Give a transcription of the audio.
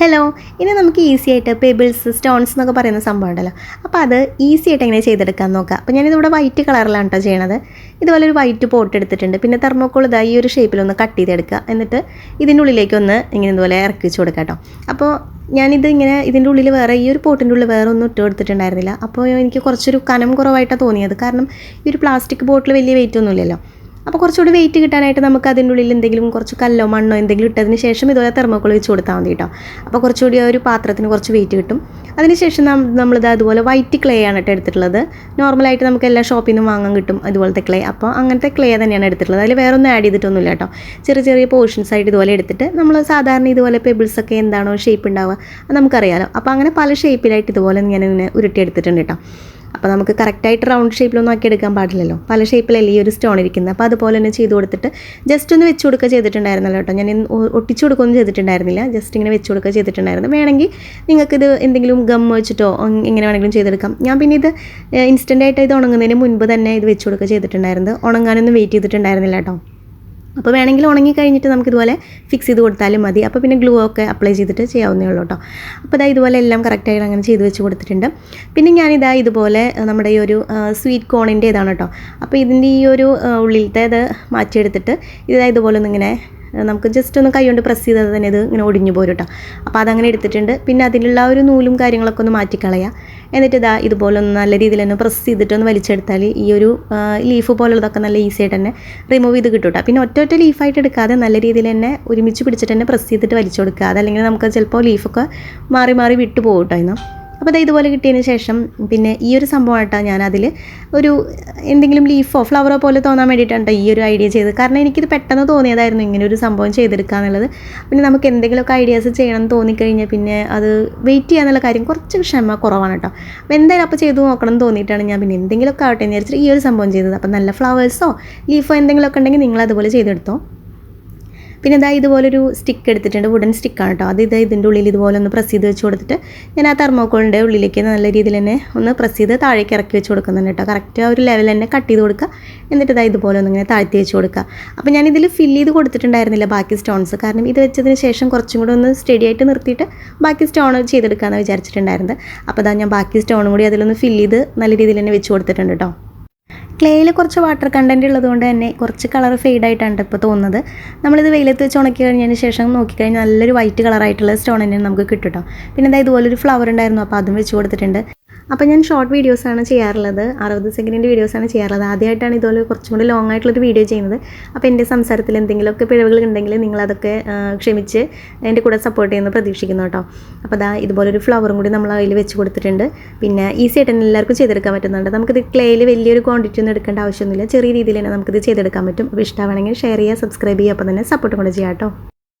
Hello ഇനി നമുക്ക് easy ആയിട്ട് പെബിൾസ് സ്റ്റോൺസ് എന്നൊക്കെ പറയുന്ന സംഭവം ഉണ്ടല്ലോ. അപ്പോൾ അത് ഈസി ആയിട്ട് എങ്ങനെ ചെയ്തെടുക്കാൻ നോക്കാം? അപ്പോൾ ഞാനിതിവിടെ വൈറ്റ് കളറിലാണ് കേട്ടോ ചെയ്യണത്. ഇതുപോലെ ഒരു വൈറ്റ് പോട്ട് എടുത്തിട്ടുണ്ട്. പിന്നെ തെർമോക്കോൾ ഇതാ ഈ ഒരു ഷേപ്പിലൊന്ന് കട്ട് ചെയ്തെടുക്കുക. എന്നിട്ട് ഇതിന്റെ ഉള്ളിലേക്കൊന്ന് ഇങ്ങനെ ഇതുപോലെ ഇറക്കി വെച്ച് കൊടുക്കാം കേട്ടോ അപ്പോൾ ഞാനിത് ഇങ്ങനെ ഇതിന്റെ ഉള്ളിൽ വേറെ ഈ ഒരു പോട്ടിന്റെ ഉള്ളിൽ വേറെ ഒന്നും ഇട്ട് കൊടുത്തിട്ടുണ്ടായിരുന്നില്ല. അപ്പോൾ എനിക്ക് കുറച്ചൊരു കനം കുറവായിട്ടാണ് തോന്നിയത്. കാരണം ഈ ഒരു പ്ലാസ്റ്റിക് ബോട്ടിൽ വലിയ വെയിറ്റ് ഒന്നുമില്ലല്ലോ. അപ്പോൾ കുറച്ചുകൂടി വെയിറ്റ് കിട്ടാനായിട്ട് നമുക്ക് അതിന്റെ ഉള്ളിൽ എന്തെങ്കിലും കുറച്ച് കല്ലോ മണ്ണോ എന്തെങ്കിലും ഇട്ടതിന് ശേഷം ഇതുപോലെ തെർമോക്കോൾ വെച്ച് കൊടുത്താൽ മതി കേട്ടോ. അപ്പോൾ കുറച്ചുകൂടി ആ ഒരു പാത്രത്തിന് കുറച്ച് വെയിറ്റ് കിട്ടും. അതിനുശേഷം നമ്മളിത് അതുപോലെ വൈറ്റ് ക്ലേ ആണ് കേട്ടോ എടുത്തിട്ടുള്ളത്. നോർമലായിട്ട് നമുക്ക് എല്ലാ ഷോപ്പിൽ നിന്നും വാങ്ങാൻ കിട്ടും അതുപോലത്തെ ക്ലേ അപ്പോൾ അങ്ങനത്തെ ക്ലേ തന്നെയാണ് എടുത്തിട്ടുള്ളത്. അതിൽ വേറെ ഒന്നും ആഡ് ചെയ്തിട്ടൊന്നുമില്ല കേട്ടോ. ചെറിയ ചെറിയ പോർഷൻസ് ആയിട്ട് ഇതുപോലെ എടുത്തിട്ട് നമ്മൾ സാധാരണ ഇതുപോലെ പെബിൾസ് ഒക്കെ എന്താണോ ഷേപ്പ് ഉണ്ടാവുക അത് നമുക്കറിയാലോ. അപ്പോൾ അങ്ങനെ പല ഷേപ്പിലായിട്ട് ഇതുപോലെ ഞാൻ ഇങ്ങനെ ഉരുട്ടിയെടുത്തിട്ടുണ്ട് കേട്ടോ. അപ്പോൾ നമുക്ക് കറക്റ്റായിട്ട് റൗണ്ട് ഷേപ്പിലൊന്നും ആക്കി എടുക്കാൻ പാടില്ലല്ലോ. പല ഷേപ്പിലല്ലേ ഈ ഒരു സ്റ്റോൺ ഇരിക്കുന്നത് അപ്പോൾ അതുപോലെ തന്നെ ചെയ്ത് കൊടുത്തിട്ട് ജസ്റ്റ് ഒന്ന് വെച്ച് കൊടുക്കുക ചെയ്തിട്ടുണ്ടായിരുന്നല്ലോ കേട്ടോ. ഞാൻ ഒട്ടിച്ചു കൊടുക്കുകയൊന്നും ചെയ്തിട്ടുണ്ടായിരുന്നില്ല. ജസ്റ്റ് ഇങ്ങനെ വെച്ച് കൊടുക്കുക ചെയ്തിട്ടുണ്ടായിരുന്നു. വേണമെങ്കിൽ നിങ്ങൾക്കിത് എന്തെങ്കിലും ഗം വെച്ചിട്ടോ എങ്ങനെ വേണമെങ്കിലും ചെയ്തെടുക്കാം. ഞാൻ പിന്നെ ഇത് ഇൻസ്റ്റന്റായിട്ട് ഇത് ഉണങ്ങുന്നതിന് മുൻപ് തന്നെ ഇത് വെച്ച് കൊടുക്കുക ചെയ്തിട്ടുണ്ടായിരുന്നത്. ഉണങ്ങാനൊന്നും വെയിറ്റ് ചെയ്തിട്ടുണ്ടായിരുന്നില്ല കേട്ടോ. അപ്പോൾ വേണമെങ്കിൽ ഉണങ്ങി കഴിഞ്ഞിട്ട് നമുക്ക് ഇതുപോലെ ഫിക്സ് ചെയ്ത് കൊടുത്താലും മതി. അപ്പോൾ പിന്നെ ഗ്ലൂ ഒക്കെ അപ്ലൈ ചെയ്തിട്ട് ചെയ്യാവുന്നേ ഉള്ളൂ കേട്ടോ. അപ്പോൾ ഇതാ ഇതുപോലെ എല്ലാം കറക്റ്റായിട്ട് അങ്ങനെ ചെയ്ത് വെച്ച് കൊടുത്തിട്ടുണ്ട്. പിന്നെ ഞാനിതാ ഇതുപോലെ നമ്മുടെ ഈ ഒരു സ്വീറ്റ് കോണിന്റെ ഇതാണ് കേട്ടോ. അപ്പോൾ ഇതിന്റെ ഈ ഒരു ഉള്ളിലത്തെ ഇത് മാറ്റിയെടുത്തിട്ട് ഇതാ ഇതുപോലെ ഒന്നിങ്ങനെ നമുക്ക് ജസ്റ്റ് ഒന്ന് കൈകൊണ്ട് പ്രസ് ചെയ്താൽ തന്നെ ഇത് ഇങ്ങനെ ഒടിഞ്ഞു പോരും കേട്ടോ. അപ്പോൾ അതങ്ങനെ എടുത്തിട്ടുണ്ട്. പിന്നെ അതിലുള്ള ഒരു നൂലും കാര്യങ്ങളൊക്കെ ഒന്ന് മാറ്റിക്കളയുക എന്നിട്ട് ഇതാ ഇതുപോലെ ഒന്ന് നല്ല രീതിയിൽ തന്നെ പ്രസ് ചെയ്തിട്ട് ഒന്ന് വലിച്ചെടുത്താൽ ഈ ഒരു ലീഫ് പോലുള്ളതൊക്കെ നല്ല ഈസി ആയിട്ട് തന്നെ റിമൂവ് ചെയ്ത് കിട്ടും പിന്നെ ഒറ്റ ഒറ്റ ലീഫായിട്ട് എടുക്കാതെ നല്ല രീതിയിൽ തന്നെ ഒരുമിച്ച് പിടിച്ചിട്ട് തന്നെ പ്രസ് ചെയ്തിട്ട് വലിച്ചു കൊടുക്കുക. അതല്ലെങ്കിൽ നമുക്ക് ചിലപ്പോൾ ലീഫൊക്കെ മാറി മാറി വിട്ടു പോകും കേട്ടോ അപ്പോൾ അത് ഇതുപോലെ കിട്ടിയതിന് ശേഷം പിന്നെ ഈ ഒരു സംഭവമായിട്ടാണ് ഞാൻ അതിൽ ഒരു എന്തെങ്കിലും ലീഫോ ഫ്ലവറോ പോലെ തോന്നാൻ വേണ്ടിയിട്ടാണ് ട്ടോ ഈ ഒരു ഐഡിയ ചെയ്തത്. കാരണം എനിക്കിത് പെട്ടെന്ന് തോന്നിയതായിരുന്നു ഇങ്ങനെ ഒരു സംഭവം ചെയ്തെടുക്കുക എന്നുള്ളത്. പിന്നെ നമുക്ക് എന്തെങ്കിലുമൊക്കെ ഐഡിയാസ് ചെയ്യണം എന്ന് തോന്നിക്കഴിഞ്ഞാൽ പിന്നെ അത് വെയിറ്റ് ചെയ്യാന്നുള്ള കാര്യം കുറച്ച് ക്ഷമ കുറവാണ് കേട്ടോ. അപ്പോൾ എന്തായാലും അപ്പോൾ ചെയ്തു നോക്കണം എന്ന് തോന്നിയിട്ടാണ് ഞാൻ പിന്നെ എന്തെങ്കിലുമൊക്കെ ആവട്ടെ എന്ന് വിചാരിച്ചിട്ട് ഈ ഒരു സംഭവം ചെയ്തത്. അപ്പോൾ നല്ല ഫ്ലവേഴ്സോ ലീഫോ എന്തെങ്കിലുമൊക്കെ ഉണ്ടെങ്കിൽ നിങ്ങൾ അതുപോലെ ചെയ്തെടുത്തോ. പിന്നെ ഇതാ ഇതുപോലൊരു സ്റ്റിക്ക് എടുത്തിട്ടുണ്ട് വുഡൻ സ്റ്റിക്കാണ് കേട്ടോ അത് ഇതാ ഇതിന്റെ ഉള്ളിൽ ഇതുപോലെ ഒന്ന് പ്രസ് ചെയ്ത് വെച്ച് കൊടുത്തിട്ട് ഞാൻ ആ തെർമോക്കോളിന്റെ ഉള്ളിലേക്ക് നല്ല രീതിയിൽ തന്നെ ഒന്ന് പ്രസ് ചെയ്ത് താഴേക്ക് ഇറക്കി വെച്ച് കൊടുക്കുന്നുണ്ട് കേട്ടോ കറക്റ്റ് ആ ഒരു ലെവൽ തന്നെ കട്ട് ചെയ്ത് കൊടുക്കുക. എന്നിട്ട് ഇതാ ഇതുപോലെ ഒന്ന് ഇങ്ങനെ താഴ്ത്തി വെച്ച് കൊടുക്കുക. അപ്പോൾ ഞാൻ ഇതിൽ ഫില്ല് ചെയ്ത് കൊടുത്തിട്ടുണ്ടായിരുന്നില്ല ബാക്കി സ്റ്റോൺസ് കാരണം ഇത് വെച്ചതിന് ശേഷം കുറച്ചും കൂടെ ഒന്ന് സ്റ്റഡി ആയിട്ട് നിർത്തിയിട്ട് ബാക്കി സ്റ്റോൺ ചെയ്തെടുക്കാമെന്ന് വിചാരിച്ചിട്ടുണ്ടായിരുന്നത്. അപ്പോൾ ഇതാ ഞാൻ ബാക്കി സ്റ്റോണും കൂടി അതിലൊന്ന് ഫില്ല് ചെയ്ത് നല്ല രീതിയിൽ തന്നെ വെച്ച് കൊടുത്തിട്ടുണ്ട് കേട്ടോ ക്ലേയിൽ കുറച്ച് വാട്ടർ കണ്ടന്റ് ഉള്ളതുകൊണ്ട് തന്നെ കുറച്ച് കളർ ഫെയ്ഡ് ആയിട്ടാണ് ഇപ്പോൾ തോന്നുന്നത്. നമ്മളിത് വെയിലത്ത് വെച്ച് ഉണക്കി കഴിഞ്ഞതിന് ശേഷം നോക്കിക്കഴിഞ്ഞാൽ നല്ലൊരു വൈറ്റ് കളറായിട്ടുള്ള സ്റ്റോൺ തന്നെ നമുക്ക് കിട്ടും കേട്ടോ പിന്നെ എന്താ ഇതുപോലൊരു ഫ്ലവർ ഉണ്ടായിരുന്നു അപ്പോൾ അതും വെച്ച് കൊടുത്തിട്ടുണ്ട്. അപ്പോൾ ഞാൻ ഷോർട്ട് വീഡിയോസാണ് ചെയ്യാറുള്ളത്. അറുപത് സെക്കൻഡിന്റെ വീഡിയോസാണ് ചെയ്യാറുള്ളത്. ആദ്യമായിട്ടാണ് ഇതുപോലെ കുറച്ചും കൂടി ലോങ് ആയിട്ടുള്ളൊരു വീഡിയോ ചെയ്യുന്നത്. അപ്പോൾ എന്റെ സംസാരത്തിൽ എന്തെങ്കിലുമൊക്കെ പിഴവുകൾ ഉണ്ടെങ്കിൽ നിങ്ങളതൊക്കെ ക്ഷമിച്ച് എന്റെ കൂടെ സപ്പോർട്ട് ചെയ്യുന്ന പ്രതീക്ഷിക്കുന്നു കേട്ടോ. അപ്പോൾ അതാ ഇതുപോലൊരു ഫ്ലവറും കൂടി നമ്മൾ അതിൽ വെച്ച് കൊടുത്തിട്ടുണ്ട്. പിന്നെ ഈസി ആയിട്ട് തന്നെ എല്ലാവർക്കും ചെയ്തെടുക്കാൻ പറ്റുന്നുണ്ട്. നമുക്കിത് ക്ലേയിൽ വലിയൊരു ക്വാണ്ടിറ്റി ഒന്നും എടുക്കേണ്ട ആവശ്യമൊന്നുമില്ല. ചെറിയ രീതിയിൽ തന്നെ നമുക്കിത് ചെയ്തെടുക്കാൻ പറ്റും. അപ്പോൾ ഇഷ്ടമാണെങ്കിൽ ഷെയർ ചെയ്യുക സബ്സ്ക്രൈബ് ചെയ്യുക അപ്പോൾ തന്നെ സപ്പോർട്ടും കൂടെ ചെയ്യാം കേട്ടോ.